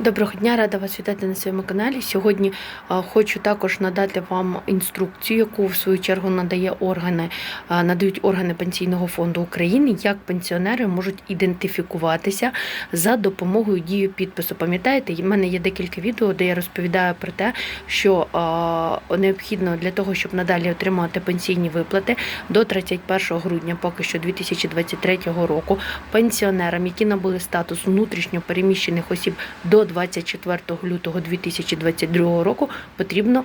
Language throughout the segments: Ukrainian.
Доброго дня, рада вас вітати на своєму каналі. Сьогодні хочу також надати вам інструкцію, яку в свою чергу надає органи, надають органи пенсійного фонду України, як пенсіонери можуть ідентифікуватися за допомогою дію підпису. Пам'ятаєте, в мене є декілька відео, де я розповідаю про те, що необхідно для того, щоб надалі отримати пенсійні виплати до 31 грудня, поки що 2023 року, пенсіонерам, які набули статус внутрішньо переміщених осіб до 24 лютого 2022 року потрібно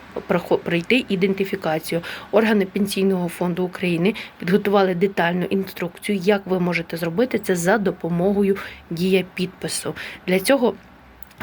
пройти ідентифікацію. Органи Пенсійного фонду України підготували детальну інструкцію, як ви можете зробити це за допомогою дія підпису. Для цього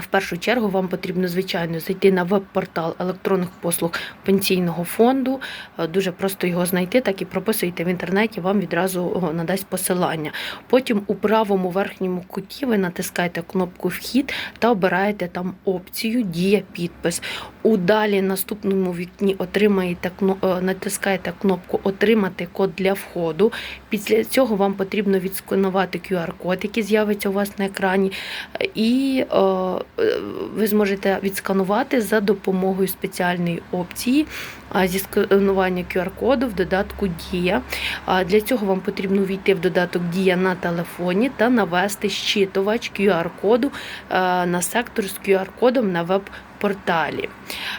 в першу чергу вам потрібно, звичайно, зайти на веб-портал електронних послуг пенсійного фонду. Е, Дуже просто його знайти, так і прописуйте в інтернеті, вам відразу надасть посилання. Потім у правому верхньому куті ви натискаєте кнопку Вхід та обираєте там опцію Дія підпис. У далі наступному вікні отримаєте е, натискаєте кнопку Отримати код для входу. Після цього вам потрібно відсканувати QR-код, який з'явиться у вас на екрані, е, і ви зможете відсканувати за допомогою спеціальної опції зі сканування QR-коду в додатку Дія. Для цього вам потрібно війти в додаток Дія на телефоні та навести щитувач QR-коду е, на сектор з QR-кодом на веб-порталі.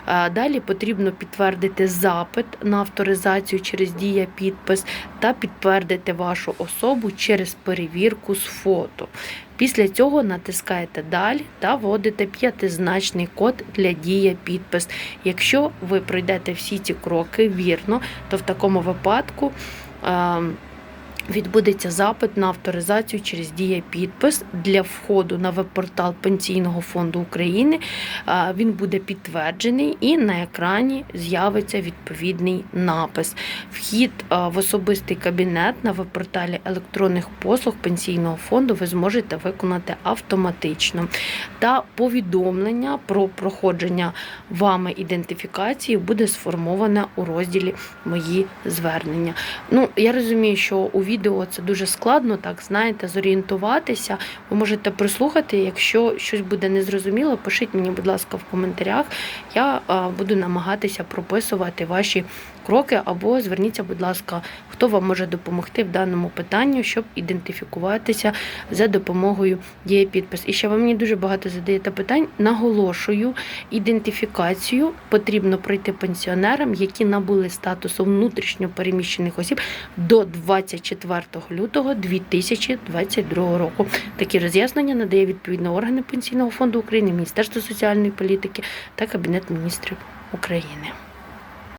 Е, Далі потрібно підтвердити запит на авторизацію через Дія підпис та підтвердити вашу особу через перевірку з фото. Після цього натискаєте Далі та вводите п'ятизначний код для дія підпис. Якщо ви пройдете всі ці кроки вірно, то в такому випадку. Відбудеться запит на авторизацію через дія підпис для входу на веб-портал Пенсійного фонду України. Він буде підтверджений і на екрані з'явиться відповідний напис. Вхід в особистий кабінет на веб-порталі електронних послуг Пенсійного фонду ви зможете виконати автоматично. Та повідомлення про проходження вами ідентифікації буде сформоване у розділі Мої звернення. Ну, я розумію, що у відео це дуже складно, так знаєте, зорієнтуватися. Ви можете прислухати. Якщо щось буде незрозуміло, пишіть мені, будь ласка, в коментарях. Я буду намагатися прописувати ваші кроки, або зверніться, будь ласка, хто вам може допомогти в даному питанні, щоб ідентифікуватися за допомогою дії підпис. І ще ви мені дуже багато задаєте питань. Наголошую, ідентифікацію потрібно пройти пенсіонерам, які набули статусу внутрішньо переміщених осіб до 24 лютого 2022 року. Такі роз'яснення надає відповідно органи Пенсійного фонду України, Міністерство соціальної політики та Кабінет міністрів України.